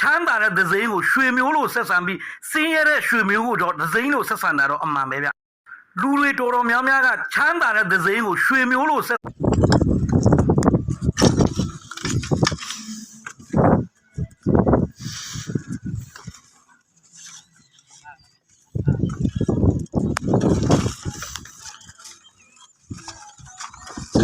ချမ်းသာတဲ့ဒဇိန်ကိုရွှေမျိုးလို့ဆက်ဆံပြီးစင်းရဲတဲ့ရွှေမျိုးကိုတော့ဒဇိန်လို့ဆက်ဆံတာတော့အမှန်ပဲဗျလူတွေတော်တော်များများကချမ်းသာတဲ့ဒဇိန်ကိုရွှေမျိုးလို့ဆက်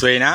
สวยๆนะ